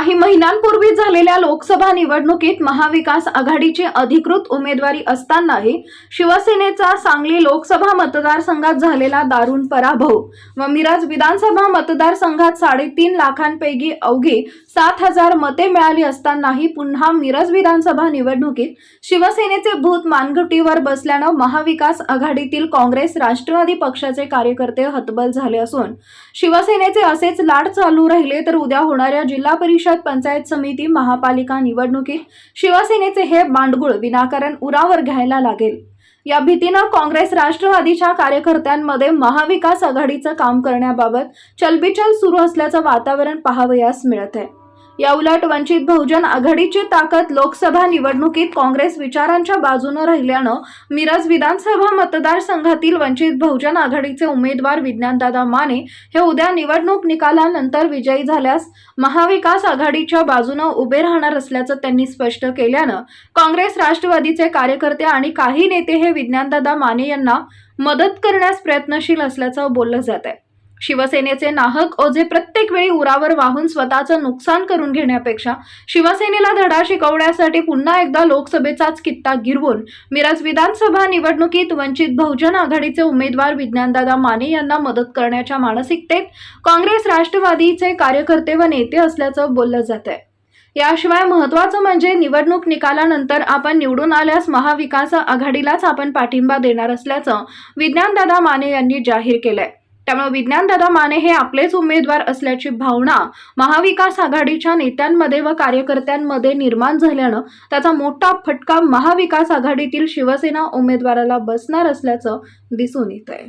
काही महिन्यांपूर्वी झालेल्या लोकसभा निवडणुकीत महाविकास आघाडीची अधिकृत उमेदवारी असतानाही शिवसेनेचा सांगली लोकसभा मतदारसंघात झालेला दारुण पराभव व मिराज विधानसभा मतदारसंघात साडेतीन लाखांपैकी अवघी सात हजार मते मिळाली असतानाही पुन्हा मिरज विधानसभा निवडणुकीत शिवसेनेचे भूत मानगुटीवर बसल्यानं महाविकास आघाडीतील काँग्रेस राष्ट्रवादी पक्षाचे कार्यकर्ते हतबल झाले असून शिवसेनेचे असेच लाड चालू राहिले तर उद्या होणाऱ्या जिल्हा परिषद पंचायत समिती महापालिका निवडणुकीत शिवसेनेचे हे बांडगुळ विनाकारण उरावर घ्यायला लागेल. या भीतीनं काँग्रेस राष्ट्रवादीच्या कार्यकर्त्यांमध्ये महाविकास आघाडीचं काम करण्याबाबत चलबिचल सुरू असल्याचं वातावरण पाहावयास मिळत आहे. या उलट वंचित बहुजन आघाडीची ताकद लोकसभा निवडणुकीत काँग्रेस विचारांच्या बाजूनं राहिल्यानं मिरज विधानसभा मतदारसंघातील वंचित बहुजन आघाडीचे उमेदवार विज्ञानदादा माने हे उद्या निवडणूक निकालानंतर विजयी झाल्यास महाविकास आघाडीच्या बाजूनं उभे राहणार असल्याचं त्यांनी स्पष्ट केल्यानं काँग्रेस राष्ट्रवादीचे कार्यकर्ते आणि काही नेते हे विज्ञानदादा माने यांना मदत करण्यास प्रयत्नशील असल्याचं बोललं जात आहे शिवसेनेचे नाहक ओझे प्रत्येक वेळी उरावर वाहून स्वतःचं नुकसान करून घेण्यापेक्षा शिवसेनेला धडा शिकवण्यासाठी पुन्हा एकदा लोकसभेचाच कित्ता गिरवून मिरज विधानसभा निवडणुकीत वंचित बहुजन आघाडीचे उमेदवार विज्ञानदादा माने यांना मदत करण्याच्या मानसिकतेत काँग्रेस राष्ट्रवादीचे कार्यकर्ते व नेते असल्याचं बोललं जात आहे याशिवाय महत्त्वाचं म्हणजे निवडणूक निकालानंतर आपण निवडून आल्यास महाविकास आघाडीलाच आपण पाठिंबा देणार असल्याचं विज्ञानदादा माने यांनी जाहीर केलंय. त्यामुळे विज्ञानदादा माने हे आपलेच उमेदवार असल्याची भावना महाविकास आघाडीच्या नेत्यांमध्ये व कार्यकर्त्यांमध्ये निर्माण झाल्यानं त्याचा मोठा फटका महाविकास आघाडीतील शिवसेना उमेदवाराला बसणार असल्याचं दिसून येत आहे